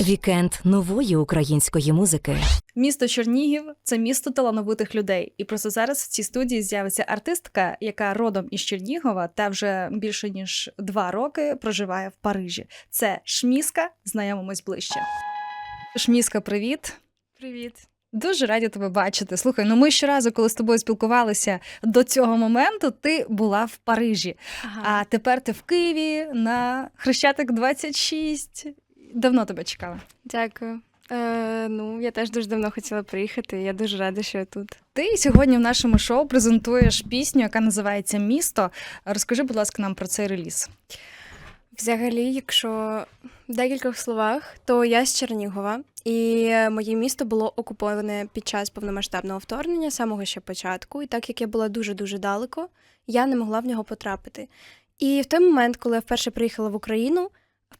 Вікенд нової української музики. Місто Чернігів це місто талановитих людей. І просто зараз в цій студії з'явиться артистка, яка родом із Чернігова та вже більше ніж два роки проживає в Парижі. Це Шміска. Знайомимось ближче. Шміска, привіт. Привіт. Дуже раді тебе бачити. Слухай, ну ми щоразу, коли з тобою спілкувалися до цього моменту, ти була в Парижі. Ага. А тепер ти в Києві на Хрещатик 26. Давно тебе чекала. Дякую. Е, ну, я теж дуже давно хотіла приїхати. Я дуже рада, що я тут. Ти сьогодні в нашому шоу презентуєш пісню, яка називається Місто. Розкажи, будь ласка, нам про цей реліз. Взагалі, якщо в декількох словах, то я з Чернігова, і моє місто було окуповане під час повномасштабного вторгнення, самого ще початку. І так як я була дуже-дуже далеко, я не могла в нього потрапити. І в той момент, коли я вперше приїхала в Україну,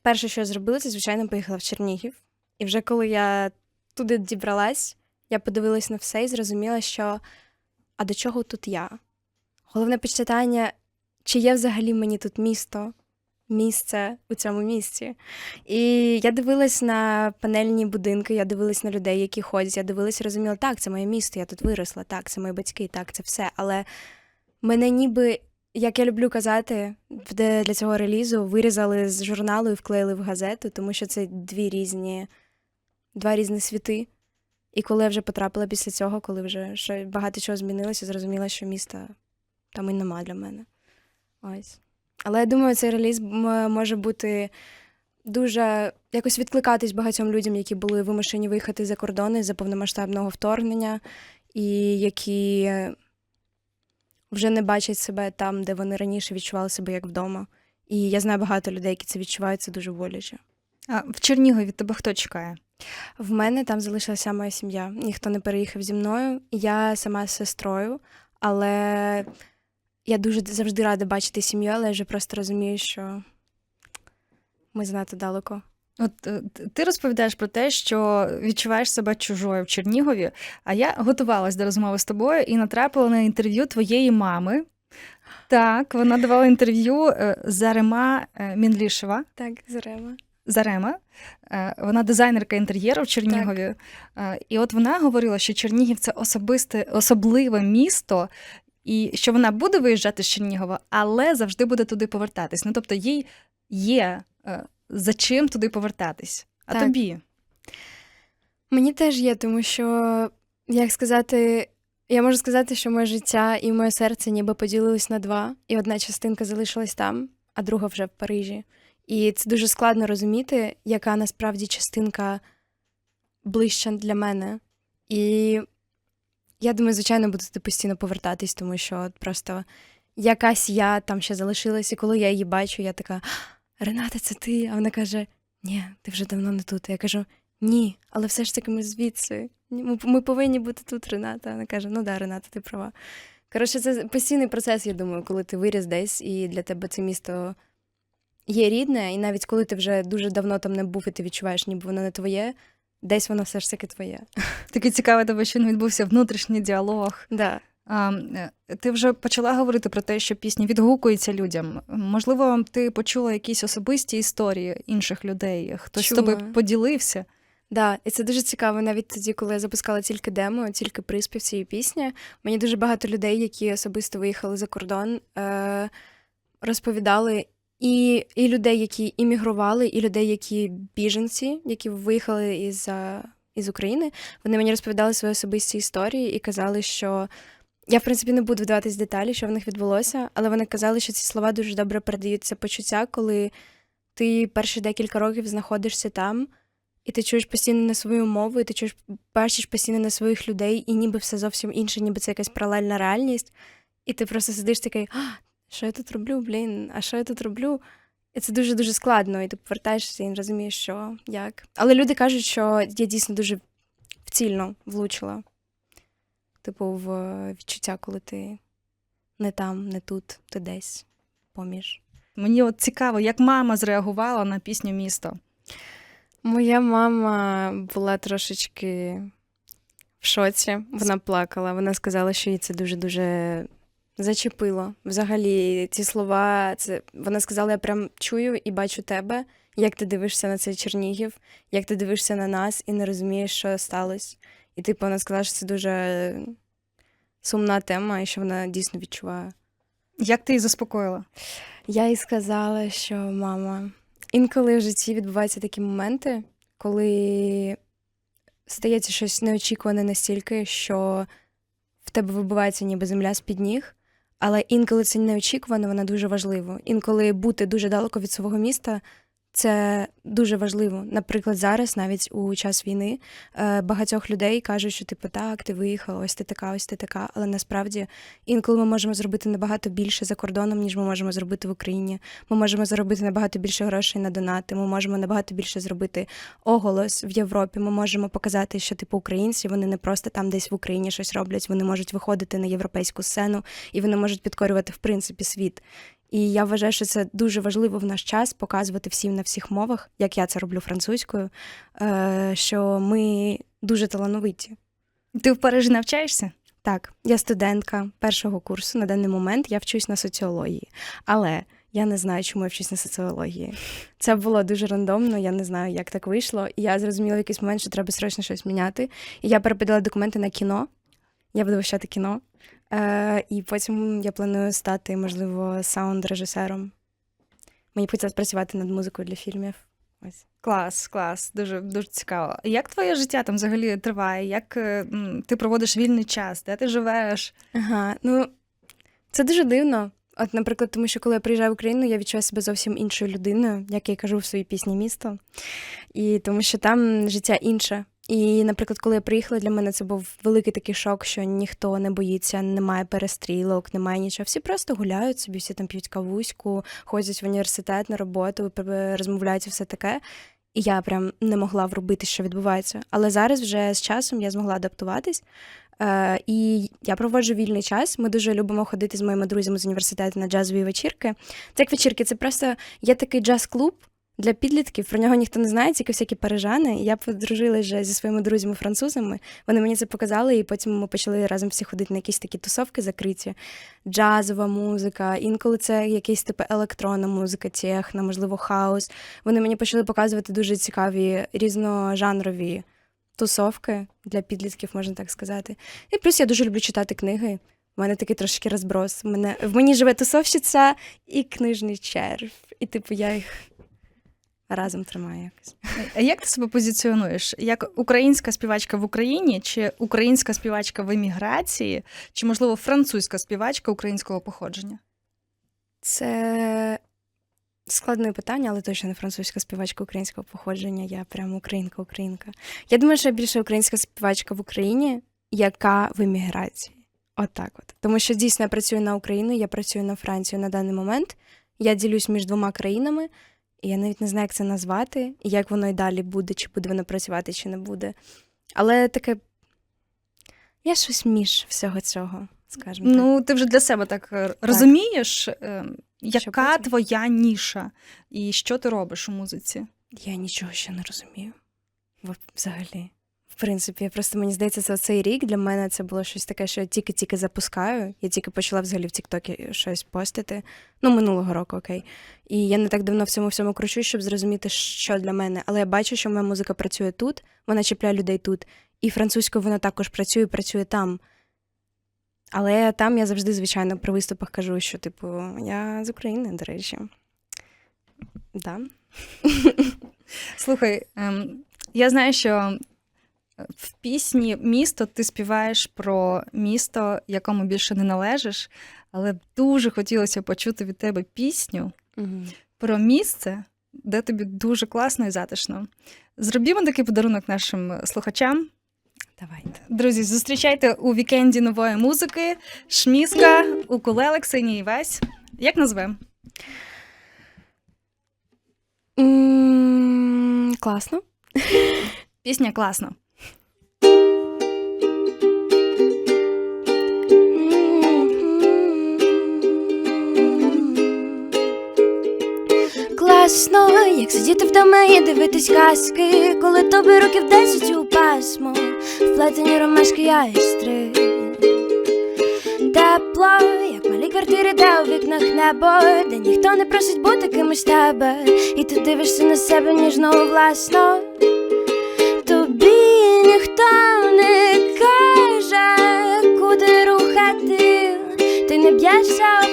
перше, що я зробила, це, звичайно, поїхала в Чернігів. І вже коли я туди дібралась, я подивилась на все і зрозуміла, що а до чого тут я? Головне питання, чи є взагалі мені тут місто, місце у цьому місці. І я дивилась на панельні будинки, я дивилась на людей, які ходять, я дивилась і розуміла, так, це моє місто, я тут виросла, так, це мої батьки, так, це все. Але мене ніби, як я люблю казати, для цього релізу вирізали з журналу і вклеїли в газету, тому що це дві різні, два різні світи. І коли я вже потрапила після цього, коли вже багато чого змінилося, зрозуміла, що міста там і нема для мене. Ось. Але я думаю, цей реліз може бути дуже якось відкликатись багатьом людям, які були вимушені виїхати за кордони за повномасштабного вторгнення, і які вже не бачать себе там, де вони раніше відчували себе як вдома. І я знаю багато людей, які це відчувають, це дуже боляче. А в Чернігові тебе хто чекає? В мене там залишилася моя сім'я. Ніхто не переїхав зі мною. Я сама з сестрою, але я дуже завжди рада бачити сім'ю, але я вже просто розумію, що ми занадто далеко. От е, ти розповідаєш про те, що відчуваєш себе чужою в Чернігові. А я готувалась до розмови з тобою і натрапила на інтерв'ю твоєї мами. Так, вона давала інтерв'ю е, Зарема е, Мінлішева. Так, Зарема. Зарема. Вона дизайнерка інтер'єру в Чернігові. Е, І от вона говорила, що Чернігів це особисте, особливе місто, і що вона буде виїжджати з Чернігова, але завжди буде туди повертатись. Ну тобто їй є е, за чим туди повертатись. А Так. тобі? Мені теж є, тому що, як сказати, я можу сказати, що моє життя і моє серце ніби поділились на два, і одна частинка залишилась там, а друга вже в Парижі. І це дуже складно розуміти, яка насправді частинка ближча для мене. І я думаю, звичайно, буду туди постійно повертатись, тому що просто якась я там ще залишилась, і коли я її бачу, я така: Рената, це ти? А вона каже: Ні, ти вже давно не тут. Я кажу: ні, але все ж таки ми звідси. Ми повинні бути тут, Рената. Вона каже: ну да, Рената, ти права. Коротше, це постійний процес, я думаю, коли ти виріс десь, і для тебе це місто є рідне, і навіть коли ти вже дуже давно там не був, і ти відчуваєш, ніби воно не твоє, десь воно все ж таки твоє. Таке цікаве тебе, що не відбувся внутрішній діалог. Да. А, е, ти вже почала говорити про те, що пісня відгукується людям. Можливо, ти почула якісь особисті історії інших людей, хтось з Чула. тобою поділився. Да, і це дуже цікаво. Навіть тоді, коли я запускала тільки демо, тільки приспів цієї пісні, мені дуже багато людей, які особисто виїхали за кордон, е- розповідали і, і людей, які іммігрували, і людей, які біженці, які виїхали із, е, із України. Вони мені розповідали свої особисті історії і казали, що я, в принципі, не буду вдаватись деталі, що в них відбулося, але вони казали, що ці слова дуже добре передають це почуття, коли ти перші декілька років знаходишся там. І ти чуєш постійно на свою мову, і ти чуєш, бачиш постійно на своїх людей, і ніби все зовсім інше, ніби це якась паралельна реальність. І ти просто сидиш такий, що я тут роблю, блін, а що я тут роблю? І це дуже-дуже складно, і ти повертаєшся і розумієш, що як. Але люди кажуть, що я дійсно дуже вцільно влучила. Типу, в відчуття, коли ти не там, не тут, ти десь поміж. Мені от цікаво, як мама зреагувала на пісню Місто. Моя мама була трошечки в шоці. Вона плакала. Вона сказала, що їй це дуже-дуже зачепило. Взагалі, ці слова, це вона сказала, я прям чую і бачу тебе, як ти дивишся на цей Чернігів, як ти дивишся на нас і не розумієш, що сталося. І типу вона сказала, що це дуже сумна тема, і що вона дійсно відчуває. Як ти її заспокоїла? Я їй сказала, що мама, інколи в житті відбуваються такі моменти, коли стається щось неочікуване настільки, що в тебе вибивається ніби земля з-під ніг, але інколи це неочікувано, вона дуже важливо. Інколи бути дуже далеко від свого міста. Це дуже важливо. Наприклад, зараз, навіть у час війни, е, багатьох людей кажуть, що типу так, ти виїхала, ось ти така, ось ти така. Але насправді інколи ми можемо зробити набагато більше за кордоном, ніж ми можемо зробити в Україні. Ми можемо заробити набагато більше грошей на донати. Ми можемо набагато більше зробити оголос в Європі. Ми можемо показати, що типу українці вони не просто там десь в Україні щось роблять. Вони можуть виходити на європейську сцену і вони можуть підкорювати в принципі світ. І я вважаю, що це дуже важливо в наш час показувати всім на всіх мовах, як я це роблю французькою, е, що ми дуже талановиті. Ти в Парижі навчаєшся? Так, я студентка першого курсу. На даний момент я вчусь на соціології, але я не знаю, чому я вчусь на соціології. Це було дуже рандомно, я не знаю, як так вийшло. І я зрозуміла в якийсь момент, що треба срочно щось міняти. І я переподала документи на кіно. Я буду вивчати кіно. Е, і потім я планую стати, можливо, саунд-режисером. Мені хотілося працювати над музикою для фільмів. Ось. Клас, клас, дуже дуже цікаво. Як твоє життя там взагалі триває? Як е, м, ти проводиш вільний час? Де ти живеш? Ага, ну це дуже дивно. От, наприклад, тому що коли я приїжджаю в Україну, я відчуваю себе зовсім іншою людиною, як я кажу в своїй пісні місто. І тому що там життя інше. І, наприклад, коли я приїхала, для мене це був великий такий шок, що ніхто не боїться, немає перестрілок, немає нічого. Всі просто гуляють собі, всі там п'ють кавуську, ходять в університет на роботу, розмовляють і все таке. І я прям не могла вробити, що відбувається. Але зараз вже з часом я змогла адаптуватись. Е, і я проводжу вільний час. Ми дуже любимо ходити з моїми друзями з університету на джазові вечірки. Це як вечірки, це просто є такий джаз-клуб для підлітків. Про нього ніхто не знає, тільки всякі парижани. Я подружилася зі своїми друзями-французами. Вони мені це показали, і потім ми почали разом всі ходити на якісь такі тусовки закриті. Джазова музика, інколи це якийсь типу електронна музика, техно, можливо, хаус. Вони мені почали показувати дуже цікаві різножанрові тусовки для підлітків, можна так сказати. І плюс я дуже люблю читати книги. У мене такий трошки розброс. Мене в мені живе тусовщиця і книжний черв. І типу я їх разом тримаю якось. А як ти себе позиціонуєш? Як українська співачка в Україні, чи українська співачка в еміграції, чи, можливо, французька співачка українського походження? Це складне питання, але точно не французька співачка українського походження. Я прям українка-українка. Я думаю, що я більше українська співачка в Україні, яка в еміграції. Отак от. Тому що дійсно я працюю на Україну, я працюю на Францію на даний момент. Я ділюсь між двома країнами, я навіть не знаю, як це назвати, і як воно і далі буде, чи буде воно працювати, чи не буде. Але таке. Я щось між всього цього, скажімо так. Ну, ти вже для себе так, так. розумієш, е, яка твоя ніша і що ти робиш у музиці? Я нічого ще не розумію. Взагалі. В принципі, просто мені здається, це цей рік для мене це було щось таке, що я тільки-тільки запускаю. Я тільки почала взагалі в Тіктокі щось постити. Ну, минулого року, окей. І я не так давно в цьому всьому кручу, щоб зрозуміти, що для мене. Але я бачу, що моя музика працює тут, вона чіпляє людей тут. І французькою вона також працює, працює там. Але там я завжди, звичайно, при виступах кажу, що, типу, я з України, до речі. Да. Слухай, ем, я знаю, що в пісні місто ти співаєш про місто, якому більше не належиш, але дуже хотілося почути від тебе пісню Угу. про місце, де тобі дуже класно і затишно. Зробімо такий подарунок нашим слухачам. Давайте. Друзі, зустрічайте у вікенді нової музики Шміска, укулеле, Ксенія Івась. Як назвемо? Класно. Пісня класна. Класно, як сидіти вдома і дивитись казки, коли тобі років десять у пасмо, вплетені ромашки ястри. Тепло, як малі квартири, де у вікнах небо, де ніхто не просить бути кимось тебе, і ти дивишся на себе ніжно власно. Тобі ніхто не каже, куди рухати, ти не б'єшся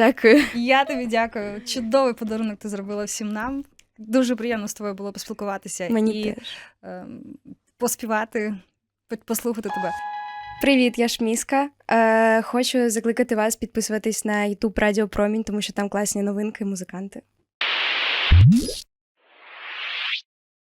Дякую. Я тобі дякую. Чудовий подарунок ти зробила всім нам. Дуже приємно з тобою було поспілкуватися Мені і теж. ем, поспівати, послухати тебе. Привіт, я Шміска. Е, хочу закликати вас підписуватись на YouTube Радіо Промінь, тому що там класні новинки, музиканти.